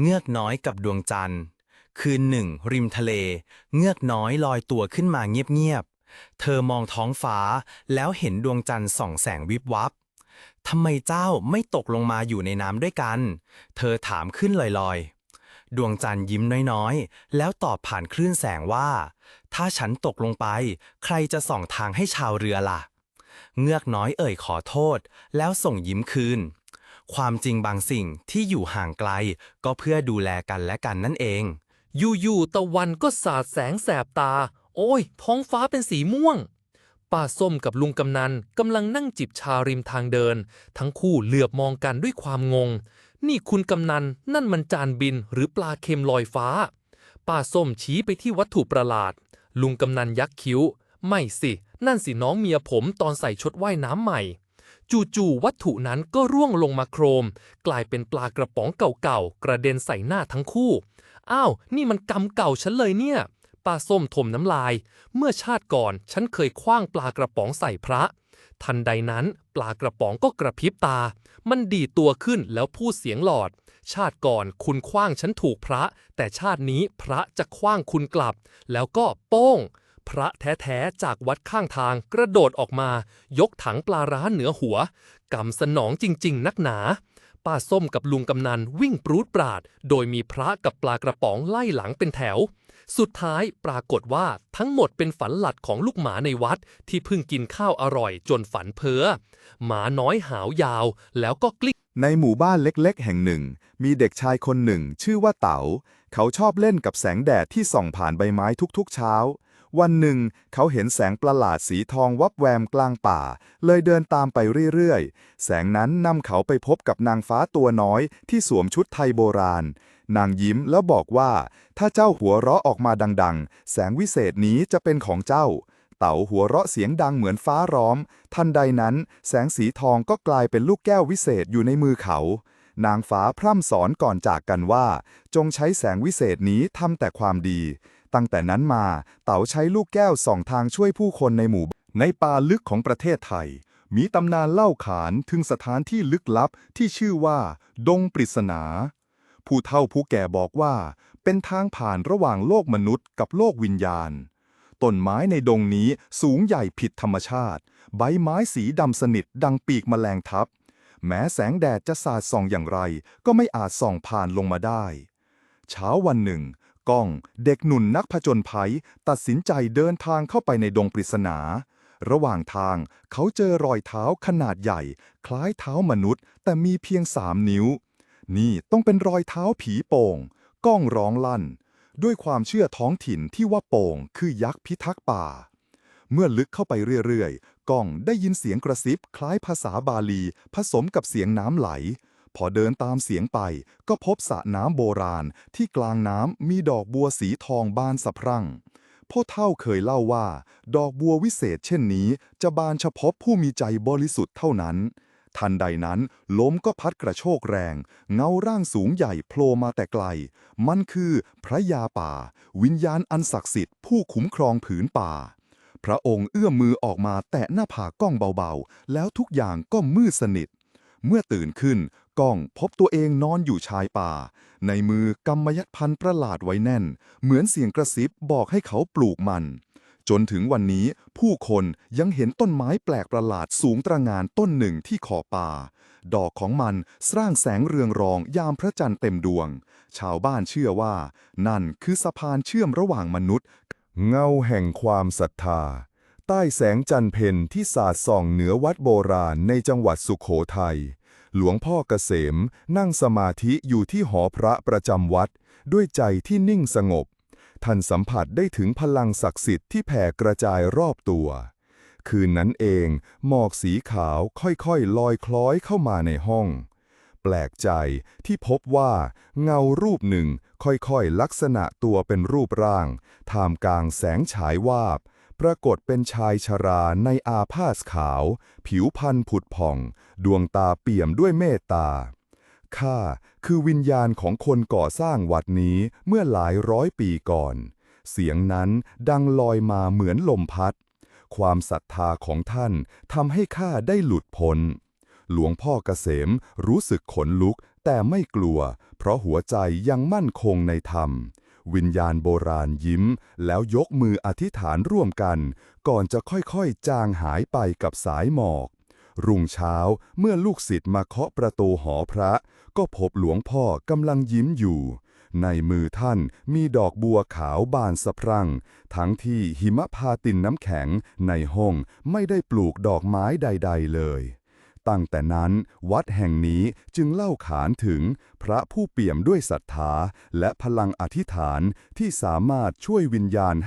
เงือกน้อยกับดวงจันทร์ คืนหนึ่ง ริมทะเล เงือกน้อยลอยตัวขึ้นมาเงียบๆ เธอมองท้องฟ้าแล้วเห็นดวงจันทร์ส่องแสงวิบวับทำไมเจ้าไม่ตกลงมาอยู่ในน้ำด้วยกัน เธอถามขึ้นลอยๆ ดวงจันทร์ยิ้มน้อยๆ แล้วตอบผ่านคลื่นแสงว่า ถ้าฉันตกลงไป ใครจะส่องทางให้ชาวเรือล่ะ เงือกน้อยเอ่ยขอโทษ แล้วส่งยิ้มคืน ความจริงบางสิ่งที่อยู่ห่างไกล ก็เพื่อดูแลกันและกันนั่นเอง อยู่ๆตะวันก็สาดแสงแสบตา โอ้ย ท้องฟ้าเป็นสีม่วง ป้าส้มกับลุงกำนันกำลังนั่งจิบชาริมทางเดิน ทั้งคู่เหลือบมองกันด้วยความงง นี่คุณกำนันนั่นมันจานบินหรือปลาเค็มลอยฟ้า ป้าส้มชี้ไปที่วัตถุประหลาด ลุงกำนันยักคิ้ว ไม่สิ นั่นสิน้องเมียผมตอนใส่ชุดว่ายน้ำใหม่ จู่ๆวัตถุนั้นก็ร่วงลงมาโครม กลายเป็นปลากระป๋องเก่าๆ กระเด็นใส่หน้าทั้งคู่ อ้าว นี่มันกรรมเก่าฉันเลยเนี่ย ป้าส้มถมน้ำลาย เมื่อชาติก่อนฉันเคยคว้างปลากระป๋องใส่พระ ทันใดนั้น ปลากระป๋องก็กระพริบตา มันดีตัวขึ้นแล้วพูดเสียงหลอด ชาติก่อนคุณคว้างฉันถูกพระ แต่ชาตินี้พระจะคว้างคุณกลับ แล้วก็โป้ง พระแท้ๆจากวัดข้างทางกระโดดออกมา ยกถังปลาร้าเหนือหัวกำสนองจริง ๆ นักหนา ป้าส้มกับลุงกำนันวิ่งปรูดปราด โดยมีพระกับปลากระป๋องไล่หลังเป็นแถว สุดท้ายปรากฏว่าทั้งหมดเป็นฝันหลัดของลูกหมาในวัด ที่เพิ่งกินข้าวอร่อยจนฝันเพ้อหมาน้อยหาวยาว แล้วก็กลิ้งในหมู่บ้านเล็กๆ แห่งหนึ่ง มีเด็กชายคนหนึ่ง ชื่อว่าเต๋า เขาชอบเล่นกับแสงแดดที่ส่องผ่านใบไม้ทุกๆ เช้า วันหนึ่ง เขาเห็นแสงประหลาดสีทองวับแวมกลางป่า เลยเดินตามไปเรื่อยๆ แสงนั้นนำเขาไปพบกับนางฟ้าตัวน้อยที่สวมชุดไทยโบราณ นางยิ้มแล้วบอกว่า ถ้าเจ้าหัวเราะออกมาดังๆ แสงวิเศษนี้จะเป็นของเจ้า เต๋าหัวเราะเสียงดังเหมือนฟ้าร้องทันใดนั้น แสงสีทองก็กลายเป็นลูกแก้ววิเศษอยู่ในมือเขานางฟ้าพร่ำสอนก่อนจากกันว่า จงใช้แสงวิเศษนี้ทำแต่ความดี ตั้งแต่นั้นมาเต๋าใช้ลูกแก้วส่องทางช่วยผู้คนในหมู่ในป่าลึกของประเทศไทย มีตำนานเล่าขานถึงสถานที่ลึกลับที่ชื่อว่า ดงปริศนา ผู้เฒ่าผู้แก่บอกว่า เป็นทางผ่านระหว่างโลกมนุษย์กับโลกวิญญาณต้นไม้ในดงนี้สูงใหญ่ผิดธรรมชาติ ใบไม้สีดำสนิทดังปีกแมลงทับ แม้แสงแดดจะสาดส่องอย่างไร ก็ไม่อาจส่องผ่านลงมาได้ เช้าวันหนึ่ง ก้อง เด็กหนุ่นนักผจญภัย ตัดสินใจเดินทางเข้าไปในดงปริศนา ระหว่างทางเขาเจอรอยเท้าขนาดใหญ่ คล้ายเท้ามนุษย์ แต่มีเพียงสามนิ้ว นี่ต้องเป็นรอยเท้าผีโป่ง ก้องร้องลั่น ด้วยความเชื่อท้องถิ่นที่ว่าโป่ง คือยักษ์พิทักษ์ป่า เมื่อลึกเข้าไปเรื่อยๆ ก้องได้ยินเสียงกระซิบคล้ายภาษาบาลี ผสมกับเสียงน้ำไหล พอเดินตามเสียงไปก็พบสระน้ำโบราณที่กลางน้ำมีดอกบัวสีทองบานสะพรั่งพ่อเท่าเคยเล่าว่า ดอกบัววิเศษเช่นนี้จะบานเฉพาะผู้มีใจบริสุทธิ์เท่านั้น ทันใดนั้นลมก็พัดกระโชกแรง เงาร่างสูงใหญ่โผล่มาแต่ไกล มันคือพระยาป่า วิญญาณอันศักดิ์สิทธิ์ผู้คุ้มครองผืนป่า พระองค์เอื้อมมือออกมาแตะหน้าผากก้องเบาๆ แล้วทุกอย่างก็มืดสนิท เมื่อตื่นขึ้น ก้อง พบตัวเองนอนอยู่ชายป่า ในมือกำมยัดพันประหลาดไว้แน่น เหมือนเสียงกระซิบบอกให้เขาปลูกมัน จนถึงวันนี้ผู้คนยังเห็นต้นไม้แปลกประหลาดสูงตระหงานต้นหนึ่งที่ขอบป่า ดอกของมันสร้างแสงเรืองรองยามพระจันทร์เต็มดวง ชาวบ้านเชื่อว่า นั่นคือสะพานเชื่อมระหว่างมนุษย์ เงาแห่งความศรัทธาใต้แสงจันทร์เพ็ญที่สาดส่องเหนือวัดโบราณในจังหวัดสุขโขทัย หลวงพ่อเกษม นั่งสมาธิอยู่ที่หอพระประจำวัด ด้วยใจที่นิ่งสงบ ท่านสัมผัสได้ถึงพลังศักดิ์สิทธิ์ที่แผ่กระจายรอบตัว คืนนั้นเอง หมอกสีขาวค่อยๆ ลอยคล้อยเข้ามาในห้อง แปลกใจที่พบว่า เงารูปหนึ่งค่อยๆ ลักษณะตัวเป็นรูปร่าง ท่ามกลางแสงฉายวาบ ปรากฏเป็นชายชราในอาพาธขาว ผิวพรรณผุดผ่อง ดวงตาเปี่ยมด้วยเมตตา ข้าคือวิญญาณของคนก่อสร้างวัดนี้เมื่อหลายร้อยปีก่อน เสียงนั้นดังลอยมาเหมือนลมพัด ความศรัทธาของท่านทำให้ข้าได้หลุดพ้น หลวงพ่อเกษมรู้สึกขนลุกแต่ไม่กลัว เพราะหัวใจยังมั่นคงในธรรม วิญญาณโบราณยิ้ม แล้วยกมืออธิษฐานร่วมกัน ก่อนจะค่อยๆ จางหายไปกับสายหมอก รุ่งเช้าเมื่อลูกศิษย์มาเคาะประตูหอพระ ก็พบหลวงพ่อกำลังยิ้มอยู่ ในมือท่านมีดอกบัวขาวบานสะพรั่ง ทั้งที่หิมะพาตินน้ำแข็งในห้องไม่ได้ปลูกดอกไม้ใด ๆ เลย ตั้งแต่นั้นวัดแห่งนี้จึงเล่าขานถึงพระผู้เปี่ยมด้วยศรัทธาและพลังอธิษฐานที่สามารถช่วยวิญญาณให้